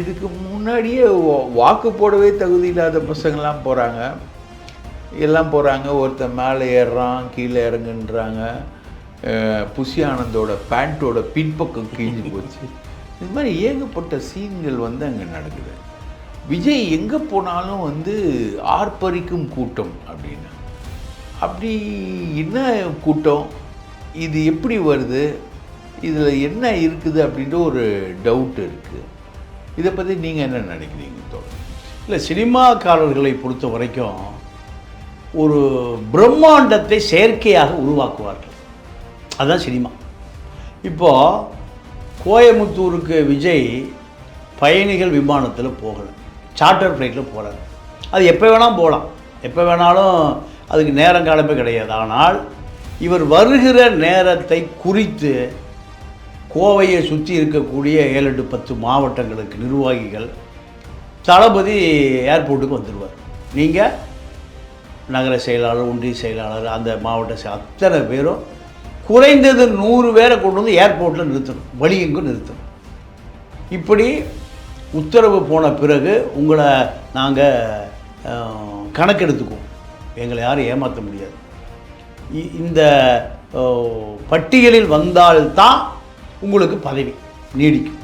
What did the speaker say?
இதுக்கு முன்னாடியே வாக்கு போடவே தகுதி இல்லாத பசங்கள்லாம் போகிறாங்க எல்லாம் போகிறாங்க ஒருத்தன் மேலே ஏறுறான் கீழே இறங்குன்றாங்க. புஷி ஆனந்தோட பேண்ட்டோட பின்பக்கம் கிழிஞ்சு போச்சு. இது மாதிரி ஏகப்பட்ட சீன்கள் வந்து அங்கே நடக்குது. விஜய் எங்கே போனாலும் வந்து ஆர்ப்பரிக்கும் கூட்டம் அப்படின்னு. அப்படி என்ன கூட்டம்? இது எப்படி வருது? இதில் என்ன இருக்குது அப்படின்ற ஒரு டவுட் இருக்குது இதை பற்றி நீங்கள் என்ன நினைக்கிறீங்க தோழர்? இல்லை சினிமாக்காரர்களை பொறுத்த வரைக்கும் ஒரு பிரம்மாண்டத்தை செயற்கையாக உருவாக்குவார்கள். அதுதான் சினிமா. இப்போது கோயமுத்தூருக்கு விஜய் பயணிகள் விமானத்தில் போகலை. சார்ட்டர் ஃப்ளைட்டில் போகிறார் அது எப்போ வேணால் போகலாம் எப்போ வேணாலும் அதுக்கு நேரம் காலமே கிடையாது. ஆனால் இவர் வருகிற நேரத்தை குறித்து கோவையை சுற்றி இருக்கக்கூடிய ஏழு எட்டு பத்து மாவட்டங்களுக்கு நிர்வாகிகள் தளபதி ஏர்போர்ட்டுக்கு வந்துடுவார். நீங்கள் நகர செயலாளர் ஒன்றிய செயலாளர் அந்த மாவட்ட அத்தனை பேரும் குறைந்தது நூறு பேரை கொண்டு வந்து ஏர்போர்ட்டில் நிறுத்தணும். வழி எங்கும் நிறுத்தணும்? இப்படி உத்தரவு போன பிறகு உங்களை நாங்கள் கணக்கெடுத்துக்குவோம். எங்களை யாரும் ஏமாற்ற முடியாது. இ- இந்த பட்டியலில் வந்தால்தான் உங்களுக்கு பதவி நீடிக்கும்.